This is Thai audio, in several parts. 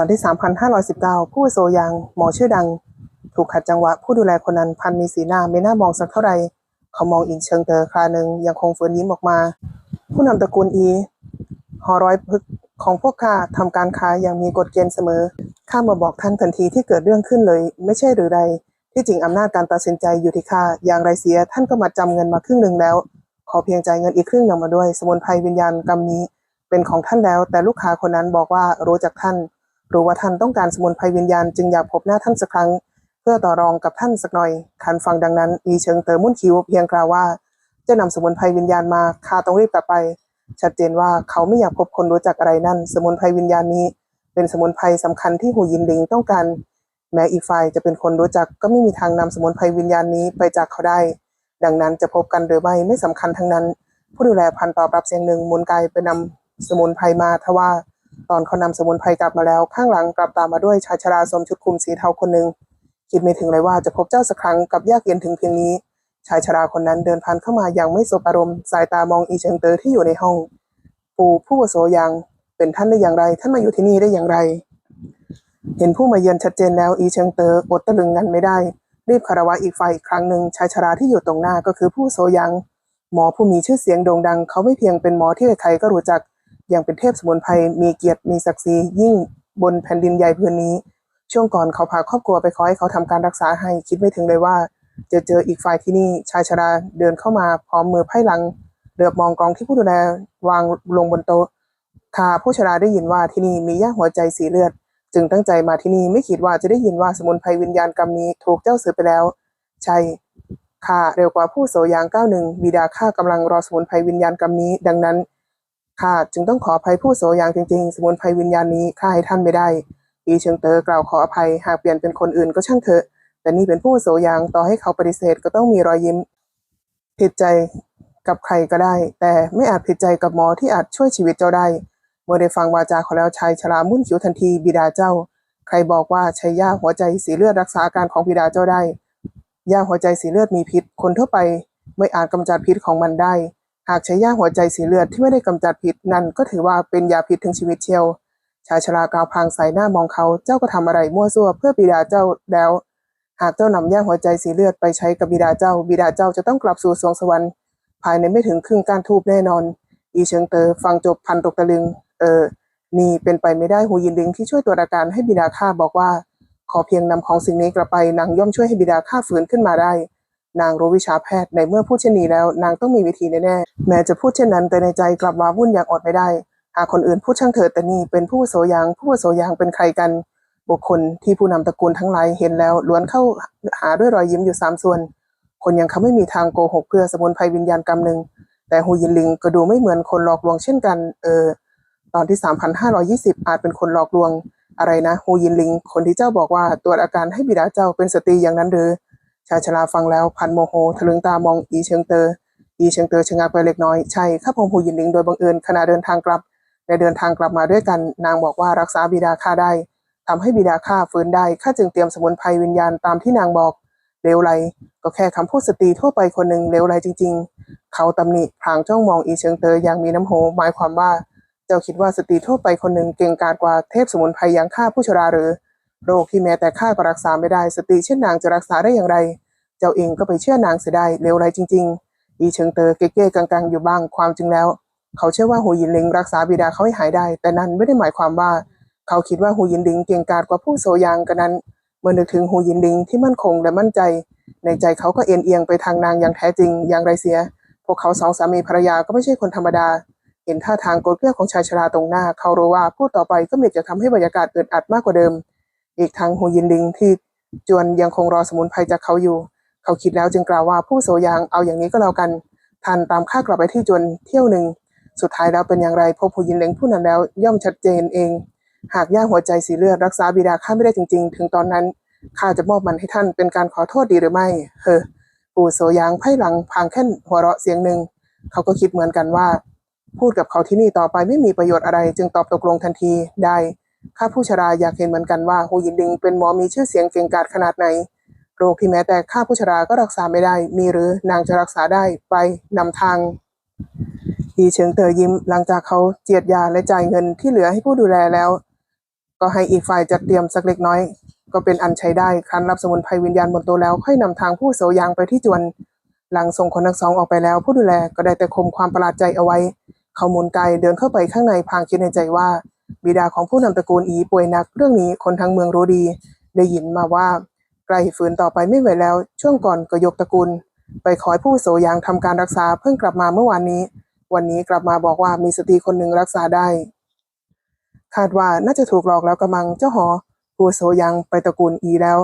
อนที่ 3,519 ผู้โซยังหมอชื่อดัง ถูกขัดจังหวะ ผู้ดูแลคนนั้นพันมีสีหน้าไม่น่ามองสักเท่าไรเขามองอิงเชิงเตอคราหนึ่งยังคงฝืนยิ้มออกมา ผู้นำตระกูลอีหอร้อยพึกษ์ของพวกข้าทำการค้าอย่างมีกฎเกณฑ์เสมอข้ามาบอกท่านทันทีที่เกิดเรื่องขึ้นเลย ไม่ใช่หรือใด ที่จริงอำนาจการตัดสินใจอยู่ที่ข้าอย่างไรเสียท่านก็มาจำเงินมาครึ่งหนึ่งแล้ว ขอเพียงจ่ายเงินอีกครึ่งหนึ่งมาด้วย สมุนไพรวิญญาณกรรมนี้ เป็นของท่านแล้ว แต่ลูกค้าคนนั้นบอกว่ารู้จักท่าน รู้ว่าท่านต้องการสมุนไพรวิญญาณจึงอยากพบหน้าท่านสักครั้ง เพื่อต่อรองกับท่านสักหน่อยคันฟังดังนั้น อีเชิงเตอมุ่นคิวเพียงกล่าวว่าจะนำสมุนไพรวิญญาณมาข้าต้องรีบกลับไป ชัดเจนว่าเขาไม่อยากพบคนรู้จักอะไรนั่น สมุนไพรวิญญาณนี้ เป็นสมุนไพรสำคัญที่หูยินลิงต้องการ แม้อีกฝ่ายจะเป็นคนรู้จักก็ไม่มีทางนำสมุนไพรวิญญาณนี้ไปจากเขาได้ ดังนั้นจะพบกันหรือไม่ไม่สำคัญทั้งนั้น ผู้ดูแลพันตอบรับเสียงหนึ่งมุนกายไปนำสมุนไพรมาทว่า ตอนเขานำสมุนไพรกลับมาแล้ว ข้างหลังกลับตามมาด้วยชายชราสวมชุดคลุมสีเทาคนหนึ่งคิดไม่ถึงเลยว่าจะพบเจ้าสักครั้งกับยากเย็นถึงเพียงนี้ ชายชราคนนั้นเดินผ่านเข้ามาอย่างไม่สบอารมณ์ สายตามองอีเชิงเตอที่อยู่ในห้อง ปู่ผู้วโสยังเป็นท่านได้อย่างไร ท่านมาอยู่ที่นี่ได้อย่างไร เห็นผู้มาเยือนชัดเจนแล้วอีเชิงเตออดตะลึงงันไม่ได้ รีบคารวะอีกฝ่ายอีกครั้งหนึ่งชายชราที่อยู่ตรงหน้าก็คือผู้โสยังหมอผู้มีชื่อเสียงโด่งดัง เขาไม่เพียงเป็นหมอที่ใครๆก็รู้จัก ยังเป็นเทพสมุนไพรมีเกียรติมีศักดิ์ศรียิ่งบนแผ่นดินใหญ่พื้นนี้ ช่วงก่อนเขาพาครอบครัวไปขอให้เขาทำการรักษาให้คิดไม่ถึงเลยว่า จะเจออีกฝ่ายที่นี่ชายชราเดินเข้ามาพร้อมมือไพ่หลังเหลือบมองกองที่ผู้ดูแลวางลงบนโต๊ะข้าผู้ชราได้ยินว่าที่นี่มีย่าหัวใจสีเลือด จึงตั้งใจมาที่นี่ไม่คิดว่าจะได้ยินว่าสมุนไพรวิญญาณกรรมนี้ถูกเจ้าซื้อไปแล้วใช่ข้าเร็วกว่าผู้โสยางก้าวหนึ่งบิดาข้ากำลังรอสมุนไพรวิญญาณกรรมนี้ ดังนั้น ข้าจึงต้องขออภัยผู้โสยางจริง ๆ สมุนไพรวิญญาณนี้ข้าให้ท่านไม่ได้อีเชิงเตอกล่าวขออภัยหากเปลี่ยนเป็นคนอื่นก็ช่างเถอะแต่นี่เป็นผู้โสยางต่อให้เขาปฏิเสธก็ต้องมีรอยยิ้ม ผิดใจกับใครก็ได้ แต่ไม่อาจผิดใจกับหมอที่อาจช่วยชีวิตเจ้าได้เมื่อได้ฟังวาจาเขาแล้วชายชรามุ่นคิ้วทันทีบิดาเจ้า ใครบอกว่าใช้ยาหัวใจสีเลือดรักษาอาการของบิดาเจ้าได้ยาหัวใจสีเลือดมีพิษ คนทั่วไปไม่อาจกำจัดพิษของมันได้ หากใช้ยาหัวใจสีเลือดที่ไม่ได้กำจัดพิษนั่นก็ถือว่าเป็นยาพิษถึงชีวิตเชียว ชายชรากาวพางสายหน้ามองเขาเจ้าก็ทำอะไรมั่วซั่วเพื่อบิดาเจ้าแล้ว หากเจ้านำยาหัวใจสีเลือดไปใช้กับบิดาเจ้า บิดาเจ้าจะต้องกลับสู่สวงสวรรค์ภายในไม่ถึงครึ่งการทูบแน่นอน อีเชิงเตอฟังจบพันตกตะลึง เออ นี่เป็นไปไม่ได้หูยินลิงที่ช่วยตรวอาการให้บิดาข้าบอกว่า ขอเพียงนำของสิ่งนี้กลับไปนางย่อมช่วยให้บิดาข้าฟื้นขึ้นมาได้ นางรู้วิชาแพทย์ในเมื่อพูดเช่นนี้แล้ว นางต้องมีวิธีแน่ๆแม้จะพูดเช่นนั้นแต่ในใจกลับว้าวุ่นอย่างอดไม่ได้ หากคนอื่นพูดช่างเถิดแต่นี่เป็นผู้โสยางผู้โสยางเป็นใครกัน บุคคลที่ผู้นำตระกูลทั้งหลายเห็นแล้วล้วนเข้าหาด้วยรอยยิ้มอยู่สามส่วน คนย่างเขาไม่มีทางโกหกเพื่อสมุนไพรวิญญาณกรรมหนึ่งแต่ฮูยินลิงก็ดูไม่เหมือนคนหลอกลวงเช่นกัน เออ ตอนที่ 3,520 อาจเป็นคนหลอกลวง อะไรนะฮูยินลิง คนที่เจ้าบอกว่าตรวจอาการให้บิดาเจ้าเป็นสตรีอย่างนั้นหรือ ชายชราฟังแล้วพันโมโหทะลึงตามองอีเชิงเตออีเชิงเตอชะงักไปเล็กน้อยใช่ข้าพงฮูยินลิงโดยบังเอิญขณะเดินทางกลับในเดินทางกลับมาด้วยกัน นางบอกว่ารักษาบิดาข้าได้ทำให้บิดาข้าฟื้นได้ข้าจึงเตรียมสมุนไพรวิญญาณตามที่นางบอกเลวไหลก็แค่คำพูดสตรีทั่วไปคนหนึ่งเลวไหลจริง ๆ เขาตำหนิพลางจ้องมองอีเชิงเตออย่างมีน้ำโหหมายความว่า เจ้าคิดว่าสตรีทั่วไปคนหนึ่งเก่งกาจกว่าเทพสมุนไพรอย่างข้าผู้ชราหรือ โรคที่แม้แต่ข้าก็รักษาไม่ได้สตรีเช่นนางจะรักษาได้อย่างไร เจ้าเองก็ไปเชื่อนางเสียได้เลวไรจริง ๆ อีเชิงเตอเก้ๆกังๆอยู่บ้างความจริงแล้ว เขาเชื่อว่าหูยินลิงรักษาบิดาเขาให้หายได้ แต่นั่นไม่ได้หมายความว่า เขาคิดว่าหูยินลิงเก่งกาจกว่าผู้โสยางกันนั้นเมื่อนึกถึงหูยินลิงที่มั่นคงและมั่นใจ ในใจเขาก็เอ็นเอียงไปทางนางอย่างแท้จริงอย่างไรเสีย พวกเขาสองสามีภรรยาก็ไม่ใช่คนธรรมดา เห็นท่าทางโกรธเกรี้ยของชายชราตรงหน้า เขารู้ว่าพูดต่อไปก็มีจะทำให้บรรยากาศอึดอัดมากกว่าเดิม อีกทั้งหูยินลิงที่จวนยังคงรอสมุนไพรจากเขาอยู่ เขาคิดแล้วจึงกล่าวว่าผู้โสยางเอาอย่างนี้ก็แล้วกันท่านตามข้ากลับไปที่จวนเที่ยวหนึ่ง สุดท้ายแล้วเป็นอย่างไรพบผู้ยินเล็งผู้นั้นแล้วย่อมชัดเจนเอง หากย่าหัวใจสีเลือดรักษาบิดาข้าไม่ได้จริง ๆ ถึงตอนนั้นข้าจะมอบมันให้ท่านเป็นการขอโทษดีหรือไม่เฮ้อปู่โสยางไพ่หลังพางแค่นหัวเราะเสียงหนึ่ง เขาก็คิดเหมือนกันว่า พูดกับเขาที่นี่ต่อไปไม่มีประโยชน์อะไร จึงตอบตกลงทันทีได้ ข้าผู้ชราอยากเห็นเหมือนกันว่าโฮยินดิงเป็นหมอมีชื่อเสียงเก่งกาจขนาดไหน โรคที่แม้แต่ข้าผู้ชราก็รักษาไม่ได้ มีหรือนางจะรักษาได้ไปนำทางอีเฉิงเตอยิ้มหลังจากเขาเจียดยาและจ่ายเงินที่เหลือให้ผู้ดูแลแล้ว ก็ให้อีกฝ่ายจัดเตรียมสักเล็กน้อย ก็เป็นอันใช้ได้ครั้นรับสมุนไพรวิญญาณบนโตะแล้วค่อยนำทางผู้โสยางไปที่จวน หลังส่งคนทั้งสองออกไปแล้ว ผู้ดูแลก็ได้แต่คมความประหลาดใจเอาไว้ เขาหมุนกายเดินเข้าไปข้างในพางคิดในใจว่า บิดาของผู้นำตระกูลอีป่วยหนักเรื่องนี้คนทั้งเมืองรู้ดี ได้ยินมาว่าไกล้ฝืนต่อไปไม่ไหวแล้ว ช่วงก่อนก็ยกตระกูล ไปขอให้ผู้โสยางทำการรักษาเพิ่งกลับมาเมื่อวานนี้ วันนี้กลับมาบอกว่ามีสตรีคนหนึ่งรักษาได้ คาดว่าน่าจะถูกหลอกแล้วกระมังเจ้าหอ ผู้โสยังไปตระกูลอีแล้ว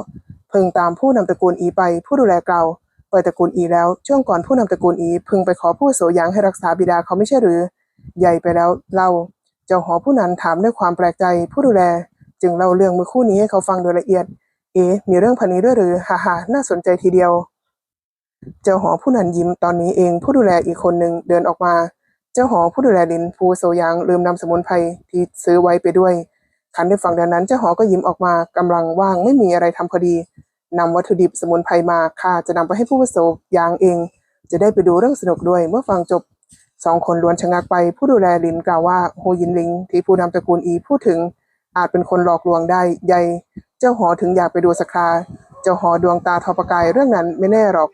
เพิ่งตามผู้นำตระกูลอีไปผู้ดูแลเก่าไปตระกูลอีแล้วช่วงก่อนผู้นำตระกูลอีพิ่งไปขอผู้โสยังให้รักษาบิดาเขาไม่ใช่หรือ ใหญ่ไปแล้วเล่า เจ้าหอผู้นั้นถามด้วยความแปลกใจผู้ดูแล จึงเล่าเรื่องเมื่อคู่นี้ให้เขาฟังโดยละเอียด เอ๊ะมีเรื่องพันนี้ด้วยหรือฮ่าฮ่าน่าสนใจทีเดียว เจ้าหอผู้นั้นยิ้มตอนนี้เองผู้ดูแลอีกคนหนึ่งเดินออกมา เจ้าหอผู้ดูแลดินผู้โซยางลืมนำสมุนไพรที่ซื้อไว้ไปด้วยคันได้ฟังดังนั้นเจ้าหอก็ยิ้มออกมากำลังว่างไม่มีอะไรทำพอดีนำวัตถุดิบสมุนไพรมาข้าจะนำไปให้ผู้โสยางเอง จะได้ไปดูเรื่องสนุกด้วยเมื่อฟังจบ สองคนล้วนชะงักไปผู้ดูแลลินกล่าวว่าโฮยินลิง ที่ผู้นำตระกูลอีพูดถึงอาจเป็นคนหลอกลวงได้ใหญ่เจ้าหอถึงอยากไปดูสักคราเจ้าหอดวงตาทอประกายเรื่องนั้นไม่แน่หรอก